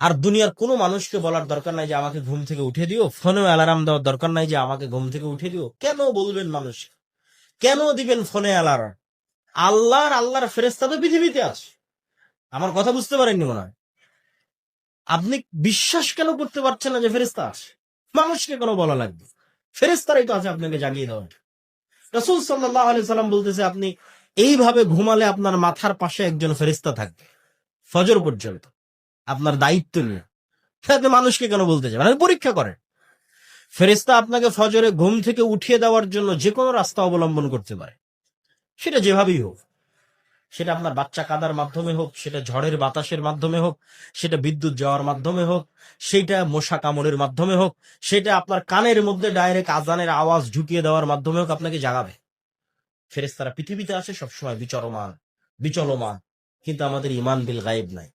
আর দুনিয়ার কোনো মানুষকে বলার দরকার নাই যে আমাকে ঘুম থেকে উঠে দিও। ফোনেও অ্যালার্ম দেওয়ার দরকার নাই যে আমাকে ঘুম থেকে উঠে দিও। কেন বলবেন মানুষ? কেন দিবেন ফোনে অ্যালার্ম? আল্লাহর আল্লাহর ফেরেস্তা তো পৃথিবীতে আছে। আমার কথা বুঝতে পারেননি মনে হয়। আপনি বিশ্বাস কেন করতে পারছেন না যে ফেরেস্তা আছে? মানুষকে কেন বলা লাগবে? ফেরেস্তারাই তো আছে আপনাকে জাগিয়ে দেওয়ার। রসুল সাল্লাহ সাল্লাম বলতেছে, আপনি এইভাবে ঘুমালে আপনার মাথার পাশে একজন ফেরেস্তা থাকবে, ফজর পর্যন্ত। আপনার দায়িত্ব নিয়ে। আপনি মানুষকে কেন বলতে আপনি পরীক্ষা করেন। ফেরেস্তা আপনাকে ফজরে ঘুম থেকে উঠিয়ে দেওয়ার জন্য যে কোনো রাস্তা অবলম্বন করতে পারে। সেটা যেভাবেই হোক। সেটা আপনার বাচ্চা কাদার মাধ্যমে হোক, সেটা ঝড়ের বাতাসের মাধ্যমে হোক, সেটা বিদ্যুৎ যাওয়ার মাধ্যমে হোক, সেটা মশা কামড়ের মাধ্যমে হোক, সেটা আপনার কানের মধ্যে ডাইরেক্ট আজানের আওয়াজ ঢুকিয়ে দেওয়ার মাধ্যমে হোক আপনাকে জাগাবে। ফেরেস্তারা পৃথিবীতে আসে সবসময় বিচরমান, বিচলমান। কিন্তু আমাদের ইমান বিল গায়েব নাই।